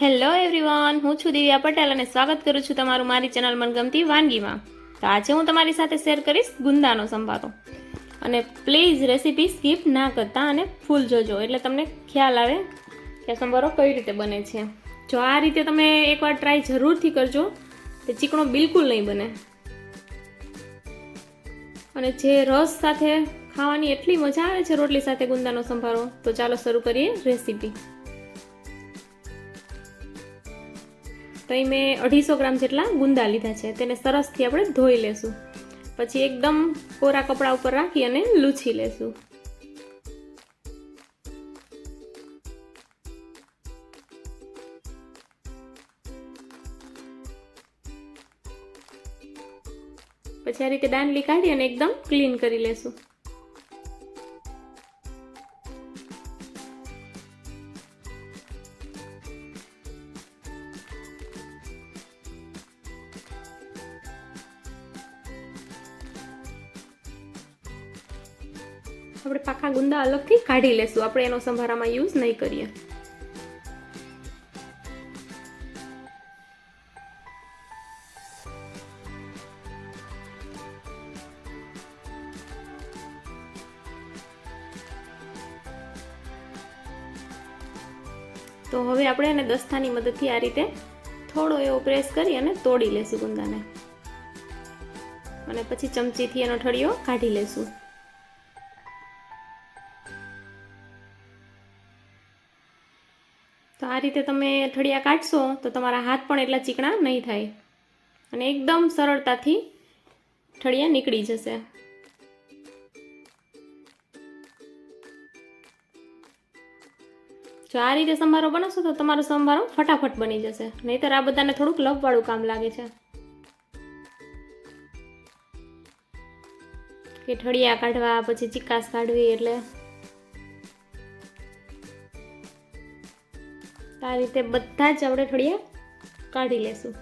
Hello everyone હું છું દિવ્યા પટેલ અને સ્વાગત કરું છું તમારું મારી ચેનલ મનગમતી વાનગીમાં. તો આજે હું તમારી સાથે શેર કરીશ ગુંદાનો સંભારો. અને પ્લીઝ રેસીપી સ્કીપ ના કરતા અને ફૂલ જોજો. એટલે તમને ખ્યાલ આવે કે સંભારો કઈ રીતે બને છે. જો આ રીતે તમે એકવાર ટ્રાય જરૂરથી કરજો, તો ચીકણો બિલકુલ નહીં બને. અને જે રસ સાથે ખાવાની એટલી મજા આવે છે રોટલી સાથે ગુંદાનો સંભારો, તો ચાલો શરૂ કરીએ રેસીપી તો અહીં મેં અઢીસો ગ્રામ જેટલા ગુંદા લીધા છે. તેને સરસથી આપણે ધોઈ લેશું. પછી એકદમ કોરા કપડા ઉપર રાખી અને લૂછી લેશું. પછી આ રીતે દાંડલી કાઢી અને એકદમ ક્લીન કરી લેશું. આપણે પાકા ગુંદા અલગથી કાઢી લેશું. આપણે એનો સંભારામાં યુઝ નહીં કરીએ. તો હવે આપણે એને દસ્તાની મદદથી આ રીતે થોડો એવો પ્રેસ કરી અને તોડી લેશું ગુંદાને. અને પછી ચમચીથી એનો ઠળિયો કાઢી લેશું. તો આ રીતે તમે ઠળિયા કાઢશો તો તમારા હાથ પણ એટલા ચીકણા નહીં થાય. અને એકદમ સરળતાથી ઠળિયા નીકળી જશે. જો આ રીતે સંભારો બનાવશો તો તમારો સંભારો ફટાફટ બની જશે. નહીતર આ બધાને થોડુંક લપવાળું કામ લાગે છે. કે ઠળિયા કાઢવા, પછી ચિકાસ કાઢવી એટલે આ રીતે બધા જ આપણે ઠળિયા કાઢી લેશું.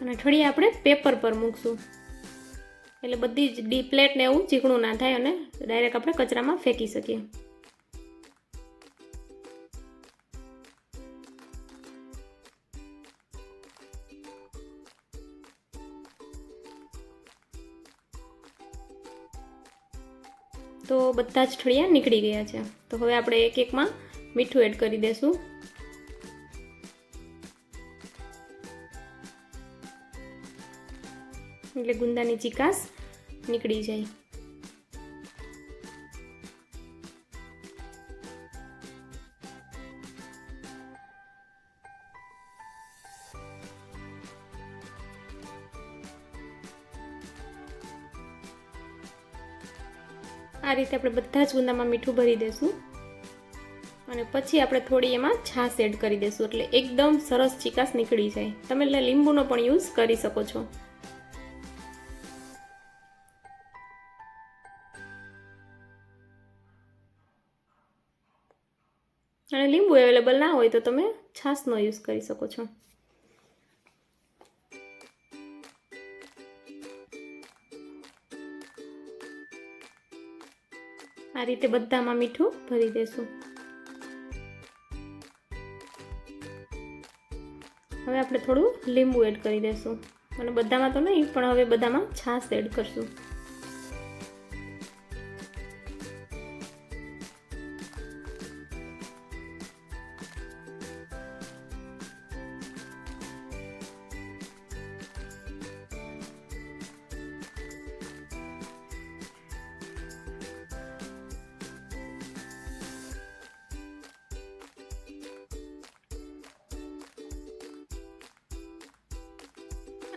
અને ઠળિયા આપણે પેપર પર મૂકશું. એટલે બધી જ ડી પ્લેટ ને એવું ચીકણું ના થાય અને ડાયરેક્ટ આપણે કચરામાં ફેંકી શકીએ. તો બધા જ ઠળિયા નીકળી ગયા છે. તો હવે આપણે એક એકમાં મીઠું એડ કરી દઈશું એટલે ગુંદાની ચિકાસ નીકળી જાય. આ રીતે આપણે બધા જ ગુંદામાં મીઠું ભરી દઈશું અને પછી આપણે થોડી એમાં છાશ એડ કરી દઈશું એટલે એકદમ સરસ ચિકાસ નીકળી જાય. તમે લીંબુનો પણ યુઝ કરી શકો છો. અને લીંબુ અવેલેબલ ના હોય તો તમે છાશનો યુઝ કરી શકો છો. આ રીતે બધામાં મીઠું ભરી દેશું. હવે આપણે થોડું લીંબુ એડ કરી દેશું. અને બધામાં તો નહીં, પણ હવે બધામાં છાશ એડ કરશું.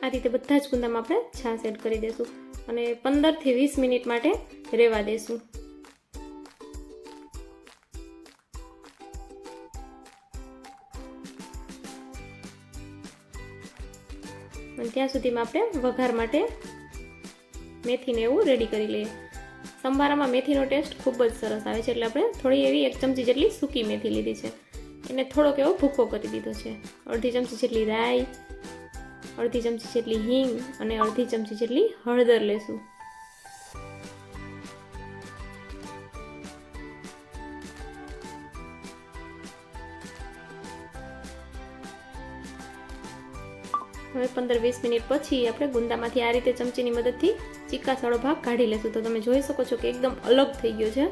આ રીતે બધા જ ગુંદામાં આપણે છાશ એડ કરી દઈશું અને પંદરથી વીસ મિનિટ માટે રહેવા દઈશું અને ત્યાં સુધીમાં આપણે વઘાર માટે મેથીને એવું રેડી કરી લઈએ. સંભારામાં મેથીનો ટેસ્ટ ખૂબ જ સરસ આવે છે, એટલે આપણે થોડી એવી એક ચમચી જેટલી સૂકી મેથી લીધી છે. એને થોડોક એવો ભૂકો કરી દીધો છે. અડધી ચમચી જેટલી રાઈ અડધી ચમચી જેટલી હિંગ અને અડધી ચમચી જેટલી હળદર લેશું. હવે પંદર વીસ મિનિટ પછી આપણે ગુંદામાંથી આ રીતે ચમચીની મદદથી ચીકાસવાળો ભાગ કાઢી લેશું. તો તમે જોઈ શકો છો કે એકદમ અલગ થઈ ગયો છે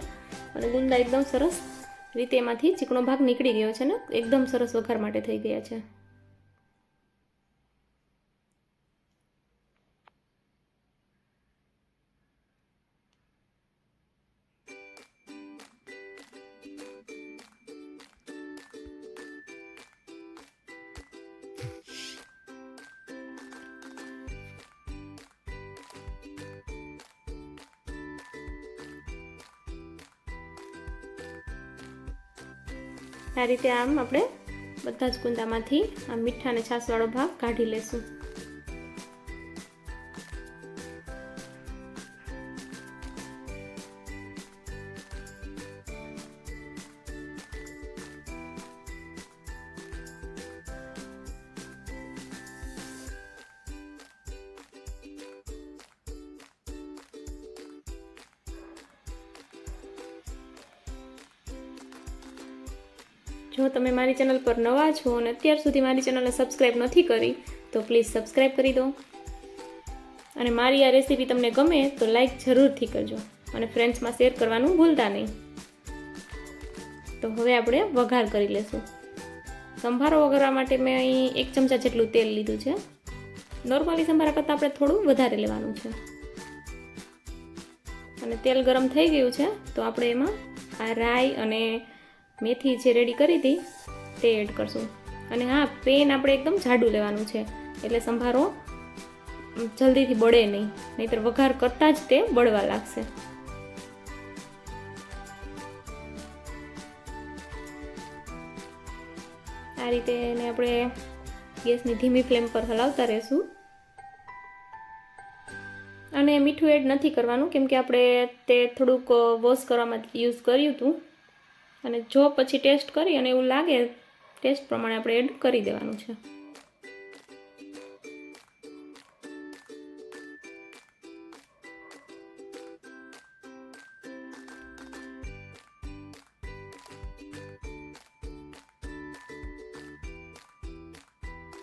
અને ગુંદા એકદમ સરસ રીતે એમાંથી ચીકણો ભાગ નીકળી ગયો છે ને? એકદમ સરસ વઘાર માટે થઈ ગયા છે. આ રીતે આમ આપણે બધા જ કુંદામાંથી આ મીઠા અને છાશવાળો ભાગ કાઢી લેશું. જો તમે મારી ચેનલ પર નવા છો અને અત્યાર સુધી મારી ચેનલને સબસ્ક્રાઈબ નથી કરી, તો પ્લીઝ સબસ્ક્રાઈબ કરી દો. અને મારી આ રેસીપી તમને ગમે, તો લાઈક જરૂરથી કરજો અને ફ્રેન્ડ્સમાં શેર કરવાનું ભૂલતા નહીં. તો હવે આપણે વઘાર કરી લેશું. સંભારો વઘારવા માટે મેં અહીં એક ચમચા જેટલું તેલ લીધું છે. નોર્મલી સંભારા કરતાં આપણે થોડું વધારે લેવાનું છે. અને તેલ ગરમ થઈ ગયું છે, તો આપણે એમાં આ રાઈ અને મેથી જે રેડી કરી હતી, તે એડ કરશું. અને હા પેન આપણે એકદમ જાડું લેવાનું છે. એટલે સંભારો જલ્દીથી બળે નહીં, નહીતર વઘાર કરતાં જ તે બળવા લાગશે. આ રીતે એને આપણે ગેસની ધીમી ફ્લેમ પર હલાવતા રહેશું. અને મીઠું એડ નથી કરવાનું, કેમ કે આપણે તે થોડુંક વોશ કરવામાં યુઝ કર્યું હતું. અને જો પછી ટેસ્ટ કરી અને એવું લાગે, ટેસ્ટ પ્રમાણે આપણે એડ કરી દેવાનું છે.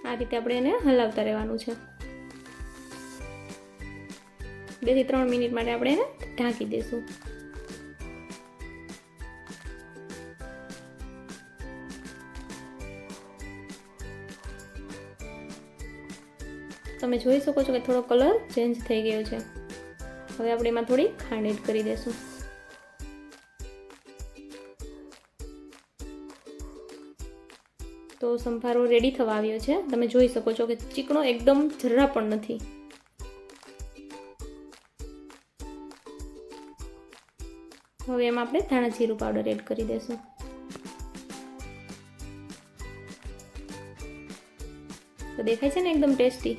આ રીતે આપણે એને હલાવતા રહેવાનું છે. બેથી ત્રણ મિનિટ માટે આપણે એને ઢાંકી દઈશું તમે જોઈ શકો છો કે થોડો કલર ચેન્જ થઈ ગયો છે. હવે આપણે એમાં થોડી ખાંડ એડ કરી દઈશું તો સંભારો રેડી થવા આવ્યો છે. તમે જોઈ શકો છો કે ચીકણો એકદમ જરા પણ નથી. હવે એમાં આપણે ધાણા જીરું પાવડર એડ કરી દઈશું તો દેખાય છે ને એકદમ ટેસ્ટી?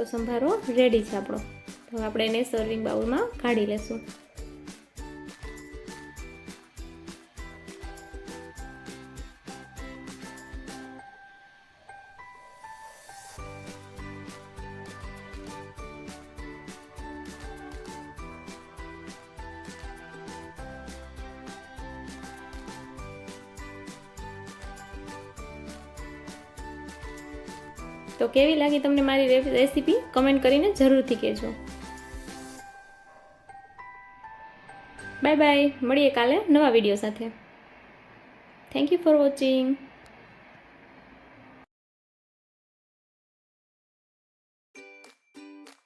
તો સંભારો રેડી છે આપણો. તો આપણે એને સર્વિંગ બાઉલમાં કાઢી લેશું. તો કેવી લાગી તમને મારી રેસીપી કમેન્ટ કરીને જરૂરથી કહેજો. બાય બાય મળીએ કાલે નવા વીડિયો સાથે. Thank you for watching